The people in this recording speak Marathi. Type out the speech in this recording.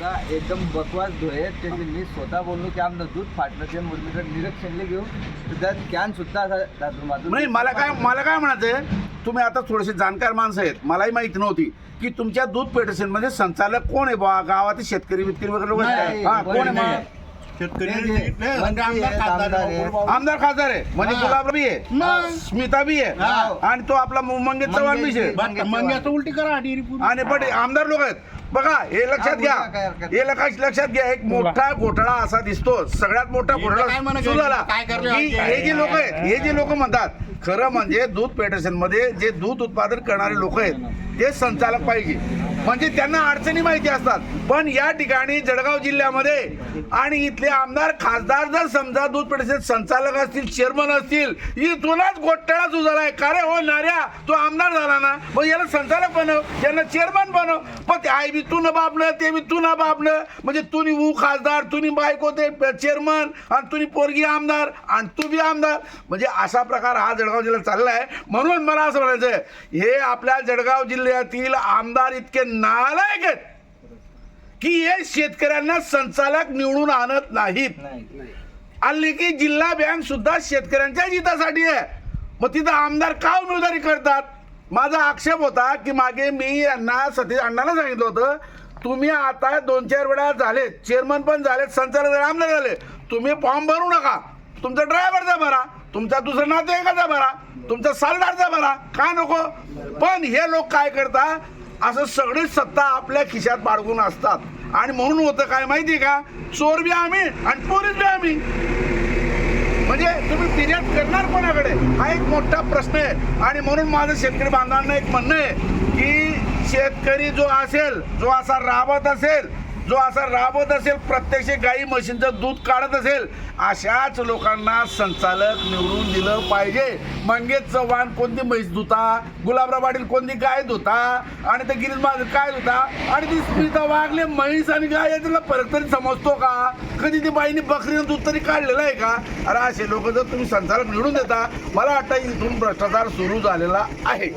का एकदम बकवास धुये त्याचे मी स्वतः बोललो की आमचं दूध फाटलं ते मुरलीकडे निरीक्षणले घेऊ तर त्यात कॅन सुद्धा असा नाही मला काय मला काय म्हणायचंय तुम्ही आता थोडेसे जाणकार माणसं आहेत मलाही माहिती नव्हती की तुमच्या दूध पेटेशनमध्ये संचालक कोण आहे बा गावातील शेतकरी वितकरी वगैरे लोक आहेत नाही, का? हा कोणी आहे. मग? शेतकरी हे जे नाही, मंत्री आमदार खासदार आहे. म्हणजे हा. गुलाब बी आहे. स्मिता बी आहे हा. आणि तो आपला मंगेश चव्हाण बी आहे उलटी करा. आणि पण आमदार लोक आहेत बघा हे लक्षात घ्या हे लक्षात लक्षात घ्या एक मोठा घोटाळा असा दिसतो सगळ्यात मोठा घोटाळा? सुरू झाला? हे जे लोक आहेत हे जे लोक म्हणतात खरं म्हणजे दूध पेटेशनमध्ये जे दूध उत्पादन करणारे लोक आहेत ते संचालक पाहिजे म्हणजे त्यांना अडचणी माहिती असतात. पण या ठिकाणी जळगाव जिल्ह्यामध्ये आणि इथले आमदार खासदार जर समजा दूध परिषद संचालक असतील चेअरमन असतील इथूनच घोटाळा सुधाराय का रे? हो नाऱ्या तो आमदार झाला ना? मग याला संचालक बनव यांना चेअरमन बनव. पण ते आई बी तू न बापलं ते बी तू न बापलं. म्हणजे तुम्ही ऊ खासदार तुम्ही बायको ते चेअरमन आणि तुम्ही पोरगी आमदार आणि तू बी आमदार. म्हणजे असा प्रकार हा जळगाव जिल्ह्यात आहे म्हणून मला असं म्हणायचं हे आपल्या जळगाव जिल्ह्यातील आमदार इतके नालायक आहेत की हे शेतकऱ्यांना संचालक निवडून आणत नाहीत. नाही हल्ली की जिल्हा बँक सुद्धा शेतकऱ्यांच्या हितासाठी आहे. मग तिथं आमदार का उमेदवारी करतात? माझा आक्षेप होता की मागे मी यांना सतीश अण्णाला सांगितलं होतं तुम्ही आता दोन चार वेळा झाले चेअरमन पण झाले संचालक झाले आमदार झाले. तुम्ही फॉर्म भरू नका. तुमचा ड्रायव्हरचा भरा. तुमचा दुसरा नातेवाईकाचा भरा. तुमचा सालदारचा भरा. का नको? पण हे लोक काय करतात असं सगळी सत्ता आपल्या खिशात बाळगून असतात. आणि म्हणून होतं काय माहिती का? चोर बी आम्ही आणि पोलीस बी आम्ही. म्हणजे तुम्ही फिर्याद करणार कोणाकडे? हा एक मोठा प्रश्न आहे. आणि म्हणून माझं शेतकरी बांधवांना एक म्हणणं आहे की शेतकरी जो असेल जो असा राबत असेल जो असा राबत असेल प्रत्यक्ष गाई म्हशींचं दूध काढत असेल अशाच लोकांना संचालक निवडून दिलं पाहिजे. मंगेश चव्हाण कोणती म्हैस धुता? गुलाबराव पाटील कोणती गाय धुता? आणि ते गिरीश महाजन काय धुता? आणि ती स्मिता वागले म्हैस आणि गाय याच्यातला फरक तरी समजतो का? कधी ती बाईने बकरीनं दूध तरी काढलेलं आहे का? अरे असे लोक जर तुम्ही संचालक निवडून देता मला वाटतं इथून भ्रष्टाचार सुरू झालेला आहे.